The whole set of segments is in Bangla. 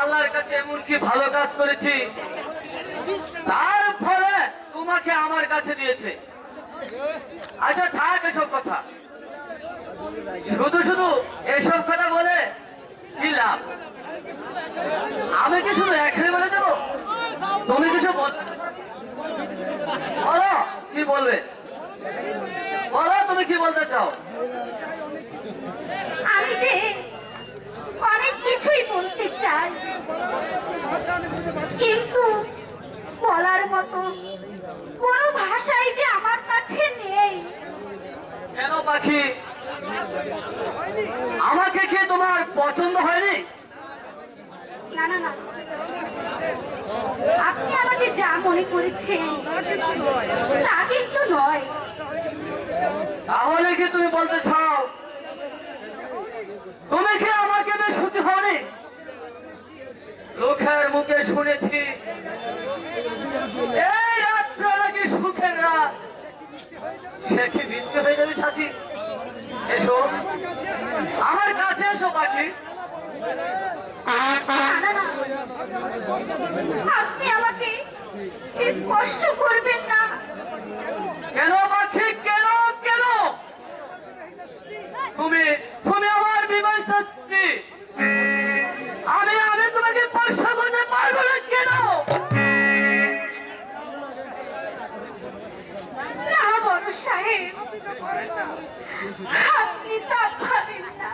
আল্লাহর কাছে এমন কি ভালো কাজ করেছি। তার ফলে তোমাকে আমার কাছে দিয়েছে। আচ্ছা থাক এসব কথা। শুধু শুধু এসব কথা বলে কি লাভ? আমি কি শুধু এখানে বলে দেবো? তুমি কিছু? বলো, কি বলবে? বলো, তুমি কি বলতে চাও আমি যে অনেক কিছুই বলতে চাই কিন্তু বলার মতো কোনো ভাষাই যে আমার কাছে নেই। কেন পাখি? আমাকে কি তোমার পছন্দ হয়নি? না না না। আপনি আমাকে যা মনে করেছেন তা কিন্তু নয়। তাহলে কি তুমি বলতে চাও তুমি কি আমাকে বেশ সুখী হওনি লোকের মুখে শুনেছি। এই রাত্র নাকি সুখের রাত। সে কি বৃত্তি হয়ে যাবে সাথী। এসো। আমার কাছে এসো পাখি। আপনি আমাকে স্পর্শ করবেন না। কেন? আপনি তা পারেন না।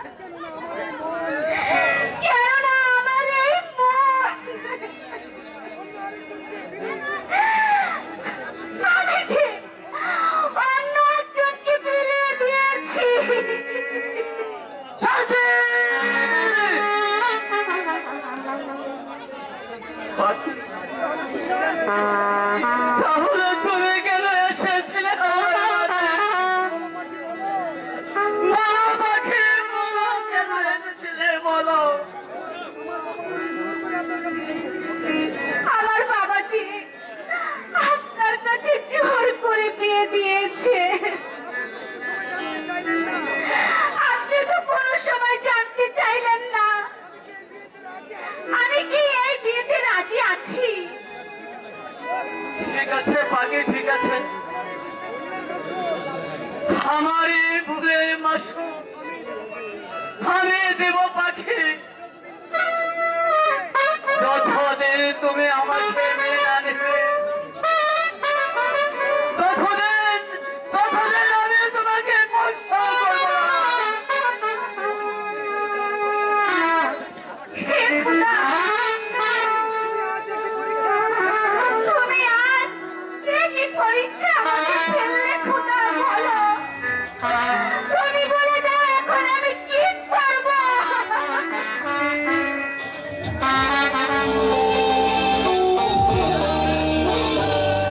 আমারে বুকের মাসু। আমি দেব পাখি। যতদিন তুমি আমাকে মেনে আনবে ততদিন